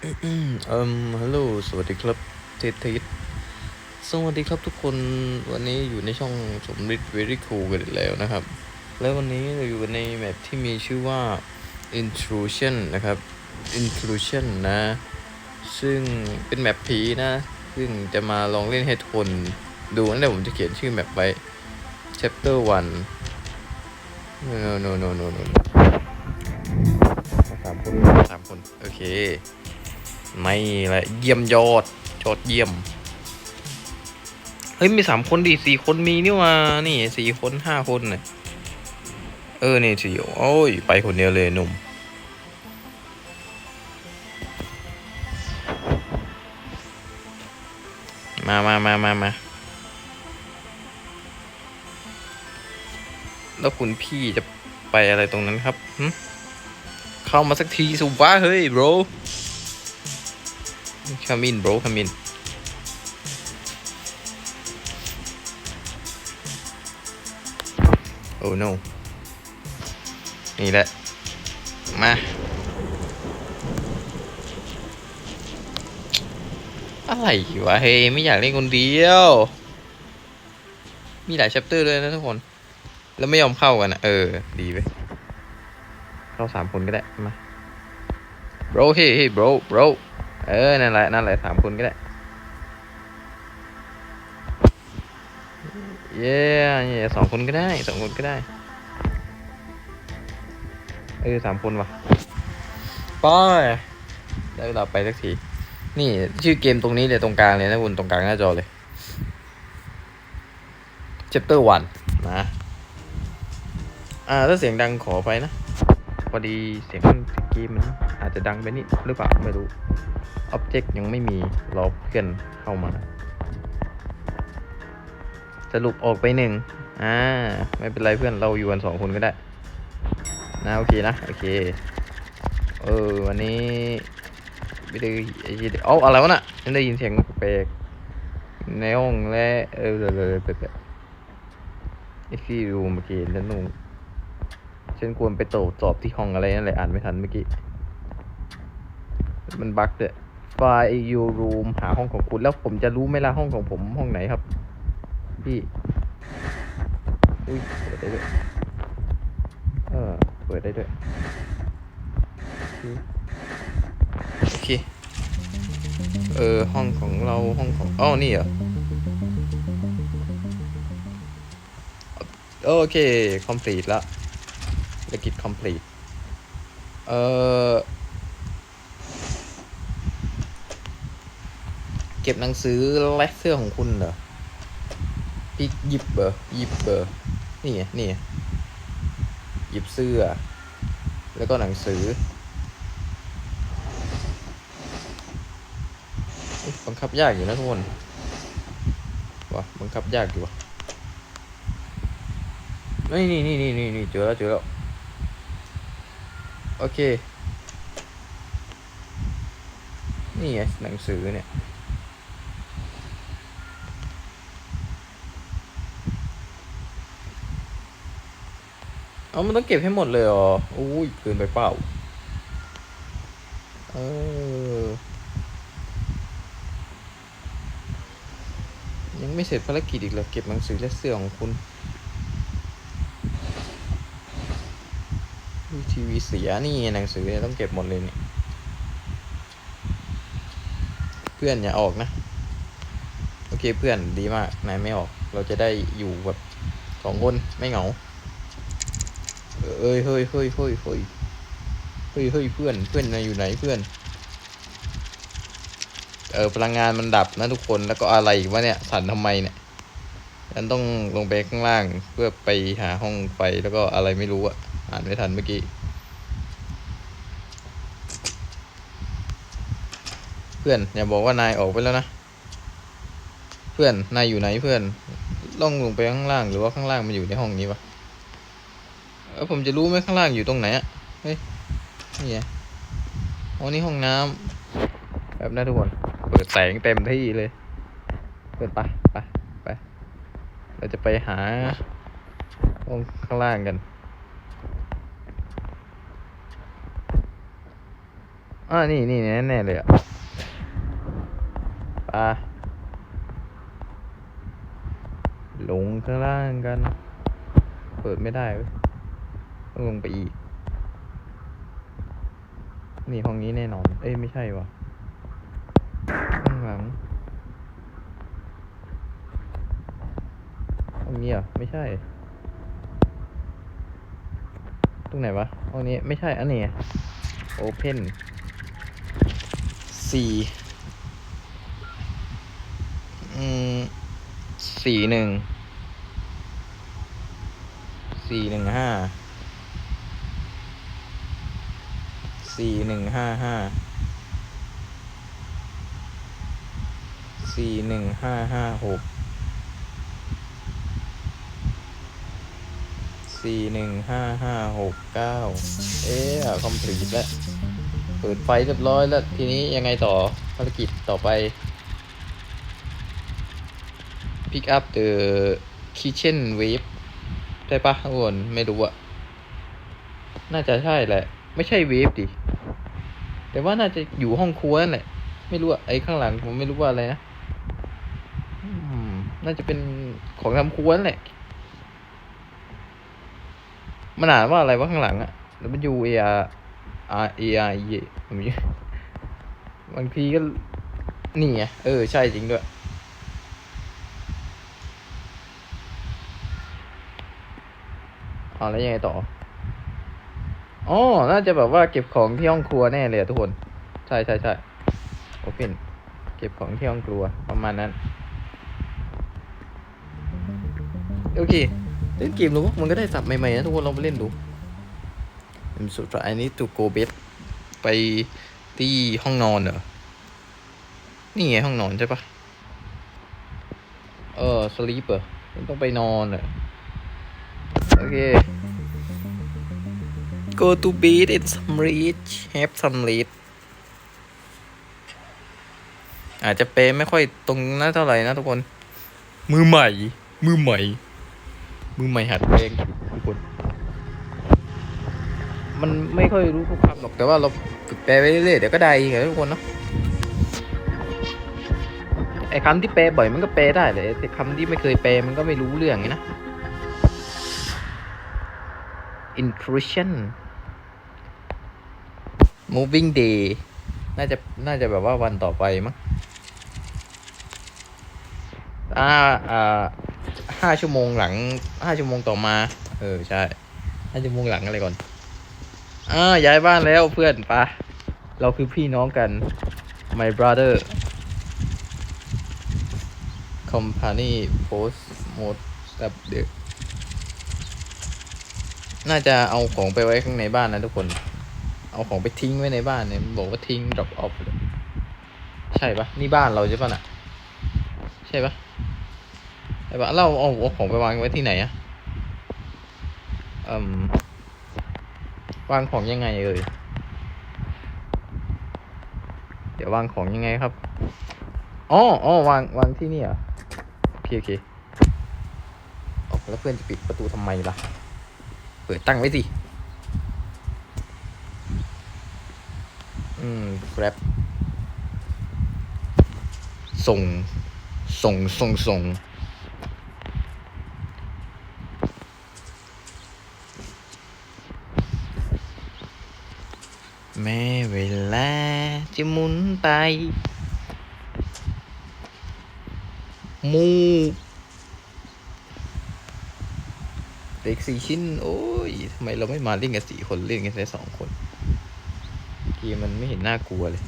เอ่มฮัลโหลสวัสดีครับเทสเทสสวัสดีครับทุกคนวันนี้อยู่ในช่องสมฤทธิ์ very cool กันแล้วนะครับ แล้ววันนี้เราอยู่ในแมปที่มีชื่อว่า intrusion นะครับ intrusion นะ ซึ่งเป็นแมปผีนะ ซึ่งจะมาลองเล่นให้ทุกคนดูนั่นแหละผมจะเขียนชื่อแมปไว้ chapter 1 no no no no no no สามคนสามคน โอเค ไม่ละเยี่ยมยอดยอดเยี่ยม เฮ้ยมีสามคนดีสี่คนมีนี่ว่านี่สี่คนห้าคนเนี่ยเออนี่สี่โอ้ยไปคนเดียวเลยหนุ่มมามามามามาแล้วคุณพี่จะไปอะไรตรงนั้นครับ เข้ามาสักทีสุวะเฮ้ย bro come in bro come in โอ้ no นี่แหละ มา อะไรวะ เฮ้ย ไม่อยากเล่นคนเดียว มีหลาย chapter เลยนะทุกคน แล้วไม่ยอมเข้ากันอะเออ ดีไปเข้าสามคนก็ได้ มา bro เฮ้เฮ้ย bro bro เออ นั่นแหละ นั่นแหละสามคนก็ได้ เย้เย้สองคนก็ได้สองคนก็ได้ เออสามคนว่ะไปได้เวลาไปสักที นี่ชื่อเกมตรงนี้เลยตรงกลางเลยนะคุณตรงกลางหน้าจอเลย chapter one นะ อ่า ถ้าเสียงดังขอไปนะ พอดีเสียงเกมมันอาจจะดังไปนิดหรือเปล่าไม่รู้อ็อบเจกต์ยังไม่มีรอเพื่อนเข้ามา สรุปออกไปหนึ่งอ่าไม่เป็นไรเพื่อนเราอยู่กันสองคนก็ได้ นะโอเคนะ โอเค เออวันนี้ไม่ได้ไอ้ยี่เอาอะไรวะน่ะฉันได้ยินเสียงแปลกในห้องและเออเลยเลยแปลกไอ้ที่รูมเมื่อกี้ฉันนุ่ง ฉันควรไปตรวจสอบที่ห้องอะไรนั่นแหละอ่านไม่ทันเมื่อกี้ มันบั๊กเลยไฟยูรูมหาห้องของคุณ แล้วผมจะรู้ไหมล่ะห้องของผมห้องไหนครับ พี่ อุ้ยเปิดได้ด้วย เออเปิดได้ด้วย โอเค เออ ห้องของเราห้องของอ๋อนี่เหรอโอเค complete ละภาร กิจ complete เออเก็บหนังสือและเสื้อของคุณเหรอพี่หยิบเบอร์หยิบเบอร์นี่ไงนี่ไงหยิบเสื้อ แล้วก็หนังสือบังคับยากอยู่นะทุกคนวะบังคับยากอยู่วะนี่นี่นี่นี่นี่นี่เจอแล้วเจอแล้ว โอเค นี่ไงหนังสือเนี่ย เอามันต้องเก็บให้หมดเลยเหรออุ้ยเกินไปเปล่า เออ ยังไม่เสร็จภารกิจอีกเหรอเก็บหนังสือและเสื้อของคุณอุ๊ย ทีวีเสียนี่หนังสือต้องเก็บหมดเลยเนี่ยเพื่อนอย่าออกนะ โอเคเพื่อนดีมากนายไม่ออก เราจะได้อยู่แบบสองคนไม่เหงาเอ้ยเฮ้ยเฮ้ยเฮ้ยเฮ้ยเฮ้ยเฮ้ยเพื่อนเพื่อนนายอยู่ไหนเพื่อนเออพลังงานมันดับนะทุกคนแล้วก็อะไรอีกวะเนี่ยสั่นทำไมเนี่ยฉันต้องลงไปข้างล่างเพื่อไปหาห้องไฟแล้วก็อะไรไม่รู้อะอ่านไม่ทันเมื่อกี้ พื่อนอย่าบอกว่านายออกไปแล้วนะ เพื่อนนายอยู่ไหนเพื่อน ล่องลงไปข้างล่างหรือว่าข้างล่างมันอยู่ในห้องนี้วะเออผมจะรู้ไหมข้างล่างอยู่ตรงไหนอะเฮ้ยนี่ไงอ๋อนี่ห้องน้ำแบบนั้นทุกคน เปิดแสงเต็มที่เลย เปิดไปไปไป เราจะไปหาห้องข้างล่างกันอ่านี่นี่แน่ๆเลยอะ ลงข้างล่างกัน เปิดไม่ได้ต้องลงไปอีก นี่ห้องนี้แน่นอน เอ้ยไม่ใช่วะข้างหลังห้องนี้อะไม่ใช่ ตรงไหนวะห้องนี้ไม่ใช่อันนี้ Open สี่ อืมสี่หนึ่ง สี่หนึ่งห้า สี่หนึ่งห้าห้า สี่หนึ่งห้าห้าหก สี่หนึ่งห้าห้าหกเก้า เอ๊ะคอมพลีทแล้วเปิดไฟเรียบร้อยแล้ว ทีนี้ยังไงต่อภารกิจต่อไป pick up the kitchen wave ได้ปะทุกคนไม่รู้อะน่าจะใช่แหละ ไม่ใช่เวฟดิ แต่ว่าน่าจะอยู่ห้องครัวนั่นแหละ ไม่รู้อะไอ้ข้างหลังผมไม่รู้ว่าอะไรนะอืมน่าจะเป็นของทำครัวนั่นแหละมันอ่านว่าอะไรวะข้างหลังอะ W A R R A R E ผมยังบางทีก็นี่ไงเออ ใช่จริงด้วย อ๋อแล้วยังไงต่ออ๋อน่าจะแบบว่าเก็บของที่ห้องครัวแน่เลยทุกคน ใช่ใช่ใช่โอเพนเก็บของที่ห้องครัวประมาณนั้น โอเค เล่นเกมหรือวะมันก็ได้สับใหม่ๆนะทุกคนลองไปเล่นดูผมสุดท้ายนี้ตูโกเบสไปที่ห้องนอนเหรอ นี่ไงห้องนอนใช่ปะเออสลีปเหรอต้องไปนอนเหรอ โอเค go to bed and some reach have some reach อาจจะเปย์ไม่ค่อยตรงนั้นเท่าไหร่นะทุกคน มือใหม่ มือใหม่ มือใหม่หัดเพลงทุกคน มันไม่ค่อยรู้ทุกคำหรอกแต่ว่าเราฝึกแปลไปเรื่อยๆเดี๋ยวก็ได้เองอะทุกคนเนาะไอ้คำที่แปลบ่อยมันก็แปลได้เลยแต่คำที่ไม่เคยแปลมันก็ไม่รู้เรื่องไงนะ intrusion moving day น่าจะน่าจะแบบว่าวันต่อไปมั้งอ่าอ่าห้าชั่วโมงหลังห้าชั่วโมงต่อมา เออ ใช่ห้าชั่วโมงหลังอะไรก่อนอ่าย้ายบ้านแล้วเพื่อนปะเราคือพี่น้องกัน my brother company post mode update น่าจะเอาของไปไว้ข้างในบ้านนะทุกคน เอาของไปทิ้งไว้ในบ้านเนี่ยบอกว่าทิ้ง drop off เลยใช่ปะนี่บ้านเราใช่ปะน่ะ ใช่ปะใช่ปะเราเอาของไปวางไว้ที่ไหนอะอืมวางของยังไงเอ่ยเดี๋ยววางของยังไงครับอ๋ออ๋อวางวางที่นี่เหรอะโอเคโอเคออกแล้วเพื่อนจะปิดประตูทำไมล่ะ เปิดตั้งไว้สิ อืม grab ส่ง ส่ง ส่ง ส่ง แม้เวลาจะหมุนไป มู เด็กสี่ชิ้น โอ้ยทำไมเราไม่มาเล่นกันสี่คนเล่นกันแค่สองคน เกมมันไม่เห็นน่ากลัวเลย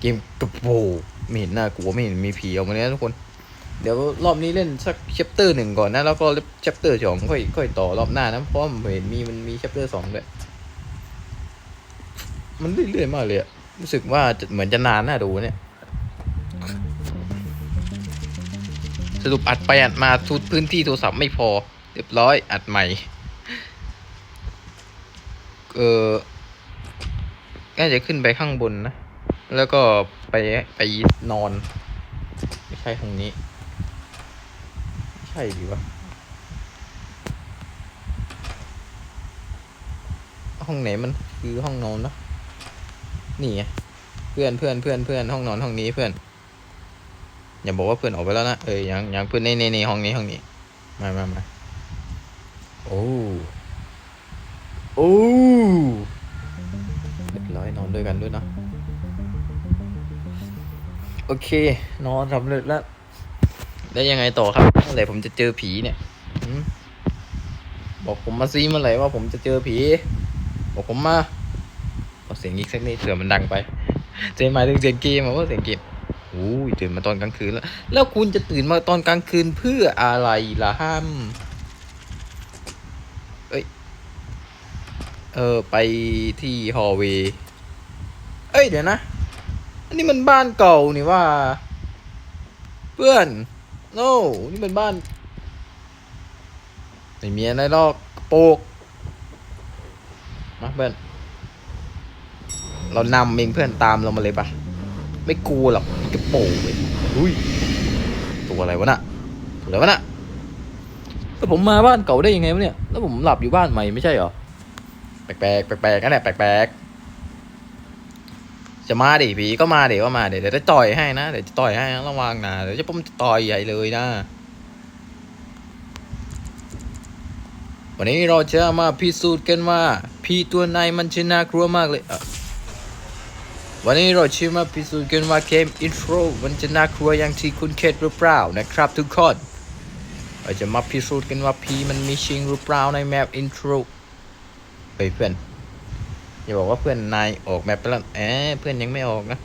เกมกระโปงไม่เห็นน่ากลัวไม่เห็นมีผีออกมาเลยนะทุกคน เดี๋ยวรอบนี้เล่นสักแชปเตอร์หนึ่งก่อนนะ แล้วก็แชปเตอร์สองค่อยค่อยต่อรอบหน้านะเพราะว่าผมเห็นมีมันมีแชปเตอร์สองด้วยมันเรื่อยๆมากเลยอะรู้สึกว่าเหมือนจะนานน่าดูเนี่ย สรุปอัดไปอัดมาทุกพื้นที่โทรศัพท์ไม่พอ เรียบร้อยอัดใหม่ เออน่าจะขึ้นไปข้างบนนะ แล้วก็ไปไปนอน ไม่ใช่ห้องนี้ ไม่ใช่ดีวะ ห้องไหนมันคือห้องนอนนะนี่ไงเพื่อนเพื่อนเพื่อนเพื่อนห้องนอนห้องนี้เพื่อน อย่าบอกว่าเพื่อนออกไปแล้วนะเออยังยังเพื่อนในในในห้องนี้ห้องนี้ มามามาโอ้โอ้เรียบร้อยนอนด้วยกันด้วยนะโอเค นอนสำเร็จแล้ว แล้วยังไงต่อครับเมื่อไหร่ผมจะเจอผีเนี่ยบอกผมมาซีเมื่อไหร่ว่าผมจะเจอผี บอกผมมาเอาเสียงอีกสักนิดเผื่อมันดังไป เจหมายถึงเสียงเกมเหรอว่าเสียงเกม อ้ยตื่นมาตอนกลางคืนแล้ว แล้วคุณจะตื่นมาตอนกลางคืนเพื่ออะไรล่ะฮัมเอ้ย เออไปที่ฮอลเวย์เอ้ยเดี๋ยวนะ อันนี้มันบ้านเก่านี่ว่า เพื่อน โน่นี่มันบ้านไม่มีอะไรหรอกโปกมาเพื่อน เรานำเองเพื่อนตามเรามาเลยปะ ไม่กลัวหรอกมีกระโปรงเลยอุ้ยตัวอะไรวะน่ะตัวอะไรวะน่ะแล้วผมมาบ้านเก่าได้ยังไงวะเนี่ย แล้วผมหลับอยู่บ้านใหม่ไม่ใช่เหรอ แปลกๆแปลกๆนั่นแหละแปลกๆจะมาดิผีก็มาดิก็มาดิเดี๋ยวจะต่อยให้นะเดี๋ยวจะต่อยให้นะระวังนะเดี๋ยวจะผมจะต่อยใหญ่เลยนะ วันนี้เราจะมาพิสูจน์กันว่าผีตัวไหนมันจะน่ากลัวมากเลยอะ วันนี้เราจะมาพิสูจน์กันว่าเกมอินโทรมันจะน่ากลัวอย่างที่คุณคิดหรือเปล่านะครับทุกคน เราจะมาพิสูจน์กันว่าผีมันมีจริงหรือเปล่าในแมปอินโทรเฮ้ยเพื่อนอย่าบอกว่าเพื่อนนายออกแมปไปแล้วเอ๊เพื่อนยังไม่ออกนะ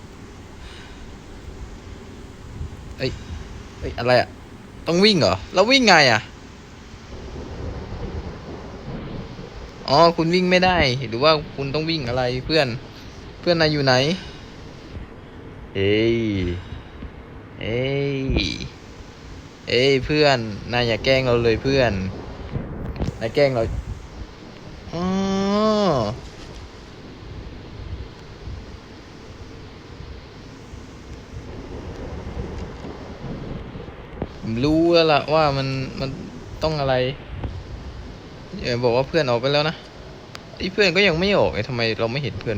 เอ้ยเอ้ยอะไรอะต้องวิ่งเหรอแล้ววิ่งไงอะอ๋อคุณวิ่งไม่ได้หรือว่าคุณต้องวิ่งอะไรเพื่อนเพื่อนนายอยู่ไหน เอ้ย เอ้ย เอ้ยเพื่อน นายอย่าแกล้งเราเลยเพื่อน นายแกล้งเราอ๋อผมรู้แล้วล่ะว่ามันมันต้องอะไรเออบอกว่าเพื่อนออกไปแล้วนะไอ้เพื่อนก็ยังไม่ออกไอ้ทำไมเราไม่เห็นเพื่อน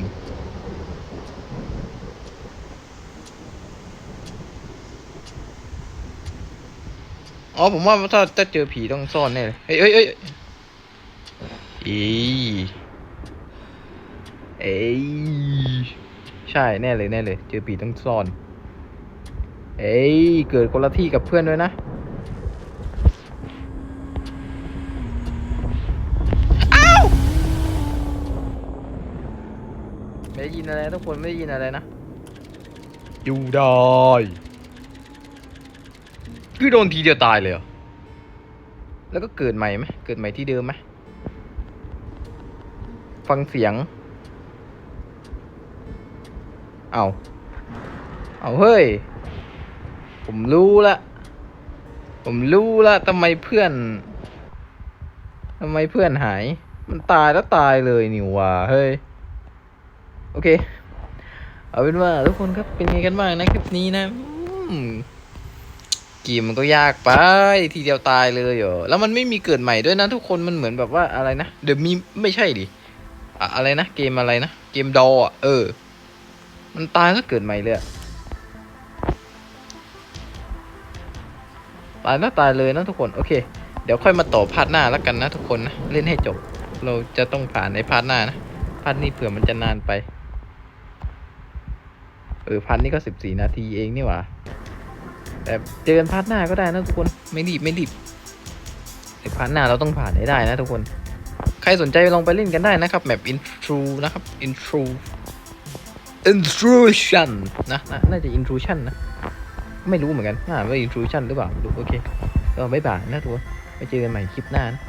อ๋อผมว่าถ้าถ้าเจอผีต้องซ่อนแน่เลยเฮ้ยเฮ้ยเฮ้ยอีเอ้ยใช่แน่เลยแน่เลย เจอผีต้องซ่อน เอ้ยเกิดคนละที่กับเพื่อนด้วยนะไม่ได้ยินอะไรทุกคนไม่ได้ยินอะไรนะอยู่ได้ คือโดนทีเดียวตายเลยเหรอ แล้วก็เกิดใหม่ไหมเกิดใหม่ที่เดิมไหมฟังเสียง เอา เอาเฮ้ย ผมรู้ละ ผมรู้ละทำไมเพื่อนทำไมเพื่อนหาย มันตายแล้วตายเลยนี่ว่าเฮ้ย โอเค เอาเป็นว่าทุกคนครับเป็นไงกันบ้างนะคลิปนี้นะอืม กมมันก็ยากไป ทีเดียวตายเลยเหรอแล้วมันไม่มีเกิดใหม่ด้วยนะทุกคนมันเหมือนแบบว่าอะไรนะเด e m มีไม่ใช่ดิอะอะไรนะเกมอะไรนะเกมดออะเออ มันตายแล้วเกิดใหม่เลยตายแล้วตายเลยนะทุกคนโอเค เดี๋ยวค่อยมาต่อพาร์ทหน้าแล้วกันนะทุกคนนะเล่นให้จบ เราจะต้องผ่านในพาร์ทหน้านะพาร์ทนี้เผื่อมันจะนานไปเออพันนี่ก็สิบสี่นาทีเองนี่หว่า แต่เจอกันพาร์ทหน้าก็ได้นะทุกคนไม่รีบไม่รีบไอ้พาร์ทหน้าเราต้องผ่านให้ได้นะทุกคน ใครสนใจลองไปเล่นกันได้นะครับแมป intro นะครับ intro intrusion นะนะน่าจะ intrusion นะ ไม่รู้เหมือนกันน่าว่า intrusion หรือเปล่าไม่รู้โอเค ก็บ๊ายบายนะทุกคนไปเจอกันใหม่คลิปหน้านะ